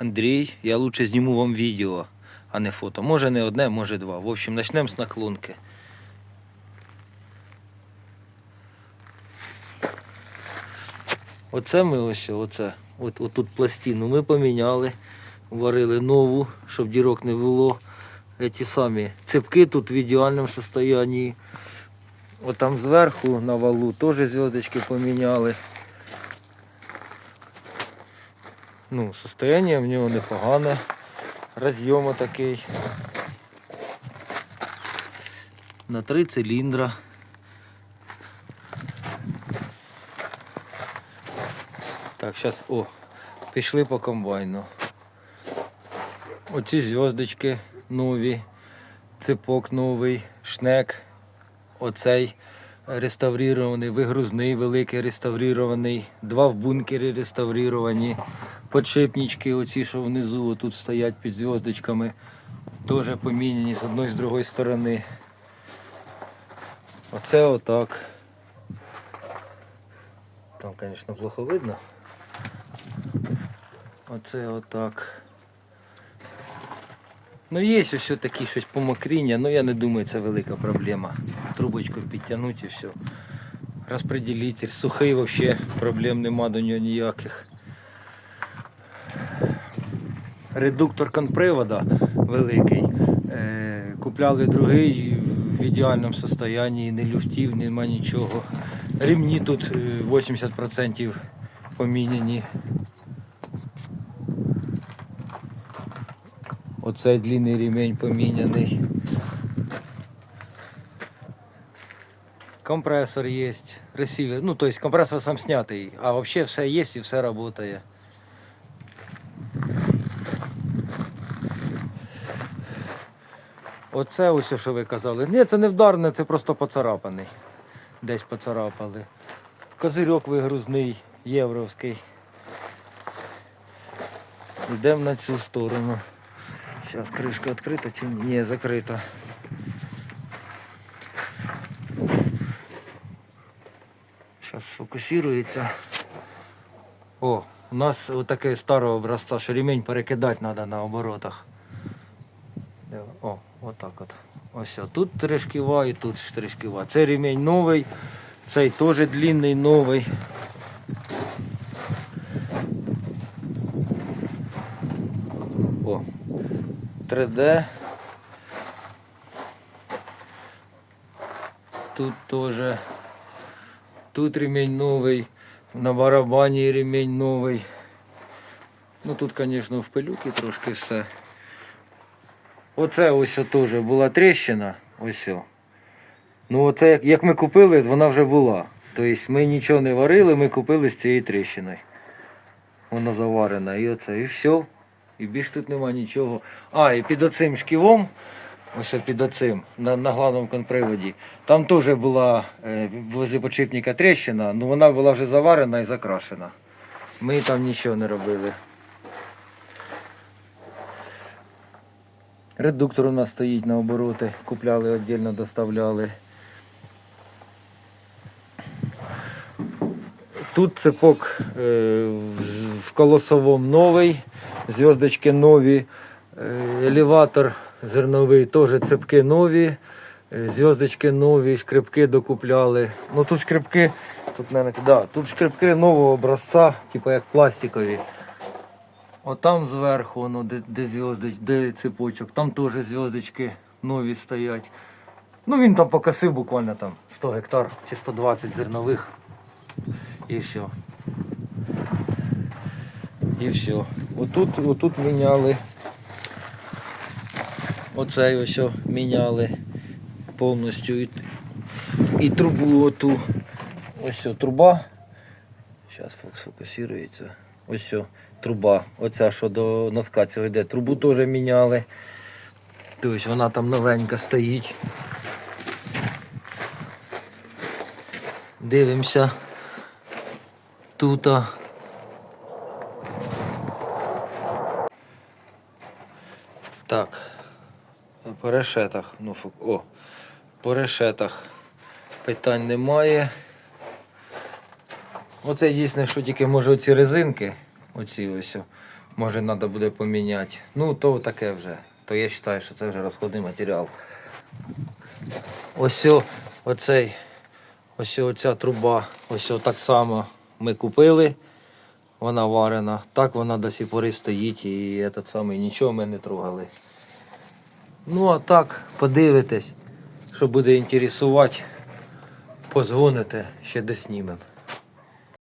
Андрій, я лучше зніму вам відео, а не фото. Може не одне, може два. В общем, почнемо з наклонки. Оце ми ось, оце, от, от тут пластину ми поміняли, варили нову, щоб дірок не було. Ті самі цепки тут в ідеальному стані. От там зверху на валу теж зв'язочки поміняли. Ну, состояние в нього непогане. Роз'єм такий. На три циліндра. Так, зараз, о, пішли по комбайну. Оці зв'язочки нові, цепок новий, шнек, оцей реставрирований, вигрузний, великий реставрирований, два в бункері реставрировані, подшипнички, оці, що внизу тут стоять під зв'язочками, теж поміняні з одної з другої сторони. Оце отак. Там, звісно, плохо видно. Оце отак. Ну, є ось такі щось помокріння, ну я не думаю, це велика проблема. Трубочку підтягнути і все. Розпределитель сухий взагалі, проблем нема до нього ніяких. Редуктор конпривода великий. Е, купляли другий в ідеальному стані, не люфтів, нема нічого. Ремні тут е, 80% поміняні. Оцей длинний ремень поміняний. Компресор є, ресивер. Ну, то есть компресор сам снятий, а вообще все є і все працює. Оце ось, що ви казали. Ні, це не вдарне, це просто поцарапаний. Десь поцарапали. Козирьок вигрузний, євровський. Йдемо на цю сторону. Зараз кришка відкрита чи ні? Ні, закрита. Зараз сфокусується. О, у нас отаке старого образця, що ремень перекидати треба на оборотах. О, отак от. Ось тут три шківа і тут три шківа. Цей ремень новий, цей теж длинний новий. О, 3D. Тут тоже. Тут ремень новий. На барабані ремень новий. Ну тут, звісно, в пилюки трошки все. Оце ось теж була тріщина. Ось. Ну оце як, ми купили, вона вже була. Тобто ми нічого не варили, ми купили з цією тріщиною. Вона заварена. І оце, і все. І більш тут нема нічого. А, і під оцим шківом, ось під оцим, на, на главному конприводі, там теж була е, возле подшипника тріщина, але вона була вже заварена і закрашена. Ми там нічого не робили. Редуктор у нас стоїть на обороти, купляли віддільно, доставляли. Тут цепок е, в колосовому новий, зв'язочки нові, е, елеватор зерновий, теж цепки нові, е, зв'язочки нові, шкрипки докупляли. Ну тут шкрипки, тут, не, да, тут шкрипки нового образця, типу як пластикові. Отам зверху, воно, де, де, зв'язоч, де цепочок, там теж зв'язочки нові стоять. Ну він там покосив буквально там 100 гектар чи 120 зернових. І все. І все. Отут, отут міняли. Оцей ось міняли повністю і, і трубу оту. Ось о, труба. Зараз фокусується. Ось о, труба. Оця, що до носка цього йде. Трубу теж міняли. Тобто вона там новенька стоїть. Дивимося. Тут. Так. По решетах. Ну, о, по решетах питань немає. Оце єдине, що тільки може оці резинки. Оці ось. Може, треба буде поміняти. Ну, то таке вже. То я вважаю, що це вже розходний матеріал. Ось оцей, ось оця труба, ось так само ми купили. Вона варена. Так вона до сих пори стоїть і этот самий, нічого ми не трогали. Ну а так, подивитесь, що буде інтересувати, позвоните, ще доснімемо.